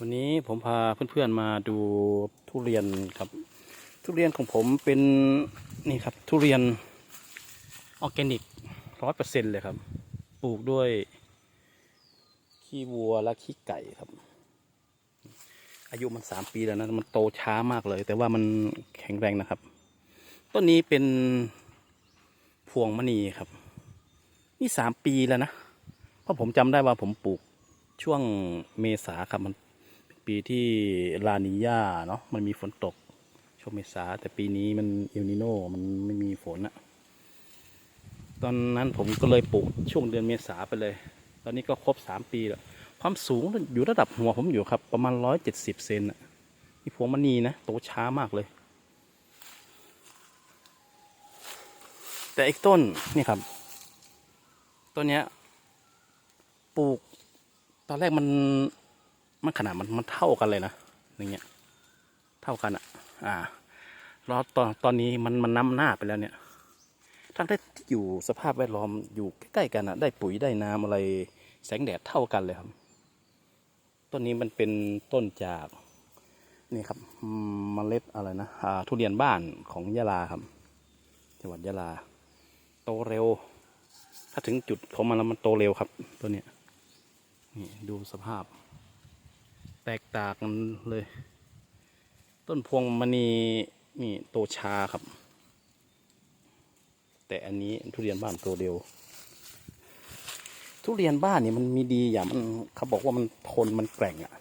วันนี้ผมพาเพื่อนๆมาดูทุเรียนครับ ทุเรียนของผมเป็นนี่ครับทุเรียนออร์แกนิกร้อยเปอร์เซ็นเลยครับ ปลูกด้วย ขี้วัวและขี้ไก่ครับ อายุมันสามปีแล้วนะมันโตช้ามากเลย แต่ว่ามันแข็งแรงนะครับ ต้นนี้เป็นพวงมณีครับ นี่สามปีแล้วนะ เพราะผมจำได้ว่าผมปลูกช่วงเมษาครับมัน ปีที่ลานีญาเนาะมันมีฝนตกช่วงเมษาแต่ปีนี้มันเอลนิโนมันไม่มีฝนอะตอนนั้นผมก็เลยปลูกช่วงเดือนเมษาไปเลย ตอนนี้ก็ครบสามปีแล้ว ความสูงอยู่ระดับหัวผมอยู่ครับ ประมาณร้อยเจ็ดสิบเซนอะนี่พวงมณีนะ โตช้ามากเลย แต่อีกต้นนี่ครับ ต้นเนี้ยปลูกตอนแรกมัน มันขนาดมันมันเท่ากันเลยนะอย่างเงี้ยเท่ากันอะอ่าแล้วตอนตอนนี้มันมันน้ำหน้าไปแล้วเนี่ย ทั้งที่อยู่สภาพแวดล้อมอยู่ใกล้ๆกันอะได้ปุ๋ยได้น้ำอะไรแสงแดดเท่ากันเลยครับ ต้นนี้มันเป็นต้นจากนี่ครับมเมล็ดอะไรนะอ่าทุเรียนบ้านของยะลาครับ จังหวัดยะลา โตเร็ว ถ้าถึงจุดของมันแล้วมันโตเร็วครับ ตัวเนี้ยนี่ดูสภาพ แตกต่างกันเลย ต้นพวงมณีนี่โตช้าครับ แต่อันนี้ทุเรียนบ้านโตเร็ว ทุเรียนบ้านนี่มันมีดีอย่างมันเขาบอกว่ามันทนมันแกร่งอะ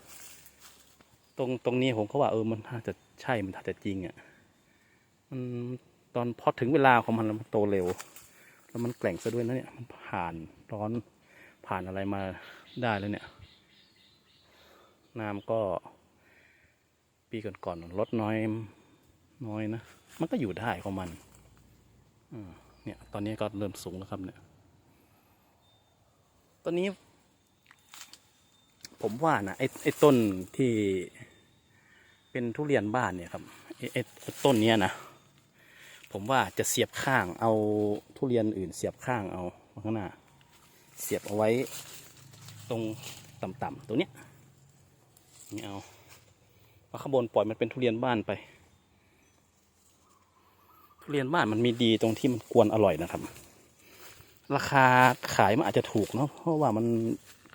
ตรงตรงนี้ผมก็ว่าเออมันน่าจะใช่มันน่าจะจริงอะมันตอนพอถึงเวลาของมันแล้วมันโตเร็ว แล้วมันแกร่งซะด้วยนะเนี่ยมันผ่านร้อนผ่านอะไรมาได้แล้วเนี่ย น้ำก็ ปีก่อนๆลดน้อยน้อยนะ มันก็อยู่ได้ของมันเนี่ย ตอนนี้ก็เริ่มสูงแล้วครับเนี่ย ตอนนี้ ผมว่านะไอ้ไอ้ต้นที่เป็นทุเรียนบ้านเนี่ยครับไอ้ไอ้ไอ้ต้นเนี้ยนะผมว่าจะเสียบข้างเอาทุเรียนอื่นเสียบข้างเอาข้างหน้า เสียบเอาไว้ตรงต่ำๆตัวเนี้ย นี่เอาเพราะข้างบนปล่อยมันเป็นทุเรียนบ้านไป ทุเรียนบ้านมันมีดีตรงที่มันกวนอร่อยนะครับ ราคาขายมันอาจจะถูกเนาะเพราะว่ามัน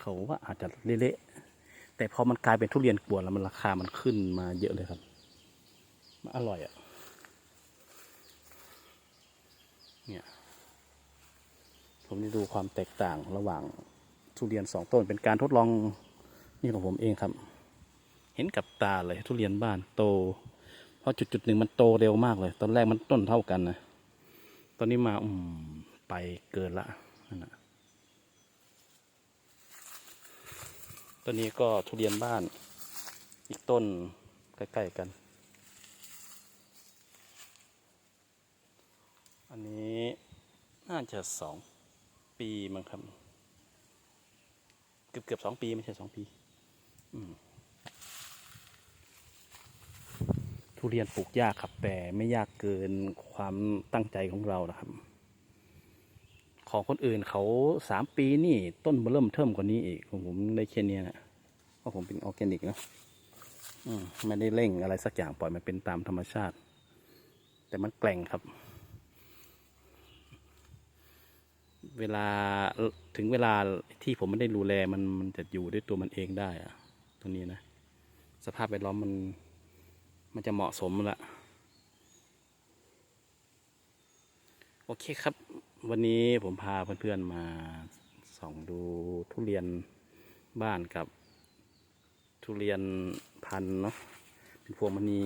เขาว่าอาจจะเละๆแต่พอมันกลายเป็นทุเรียนกวนแล้วมันราคามันขึ้นมาเยอะเลยครับมันอร่อยอะเนี่ยผมจะดูความแตกต่างระหว่างทุเรียนสองต้นเป็นการทดลองนี่ของผมเองครับ เห็นกับตาเลยทุเรียนบ้านโต เพราะจุดจุดๆหนึ่งมันโตเร็วมากเลย ตอนแรกมันต้นเท่ากันนะตอนนี้มาอืมไปเกินละนั่นนะต้นนี้ก็ทุเรียนบ้าน อีกต้นใกล้ๆกัน อันนี้น่าจะสองปีมั้งครับ เกือบเกือบสองปีไม่ใช่สองปี อืม ทุเรียนปลูกยากครับ แต่ไม่ยากเกินความตั้งใจของเรานะครับ ของคนอื่นเขาสามปีนี่ต้นเริ่มเทิมกว่านี้อีกของผมได้แค่เนี้ยนะเพราะผมเป็นออร์แกนิกนะมไม่ได้เร่งอะไรสักอย่างปล่อยมันเป็นตามธรรมชาติ แต่มันแกร่งครับ เวลาถึงเวลาที่ผมไม่ได้ดูแลมันมันจะอยู่ด้วยตัวมันเองได้อะตัวนี้นะ สภาพแวดล้อมมัน มันจะเหมาะสมละโอเคครับ วันนี้ผมพาเพื่อนๆมาส่องดูทุเรียนบ้านกับทุเรียนพันเนาะเป็นพวงมณี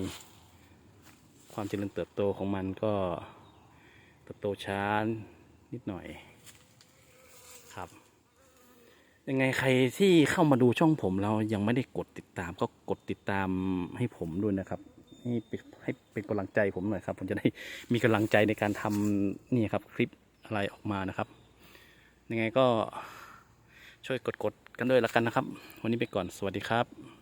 ความเจริญเติบโตของมันก็เติบโตช้านิดหน่อยครับ ยังไงใครที่เข้ามาดูช่องผมแล้วยังไม่ได้กดติดตามก็กดติดตามให้ผมด้วยนะครับ ให้เป็นให้เป็นกำลังใจผมหน่อยครับ ผมจะได้มีกำลังใจในการทำนี่ครับ คลิปอะไรออกมานะครับ ยังไงก็ช่วยกดๆกันด้วยละกันนะครับ วันนี้ไปก่อนสวัสดีครับ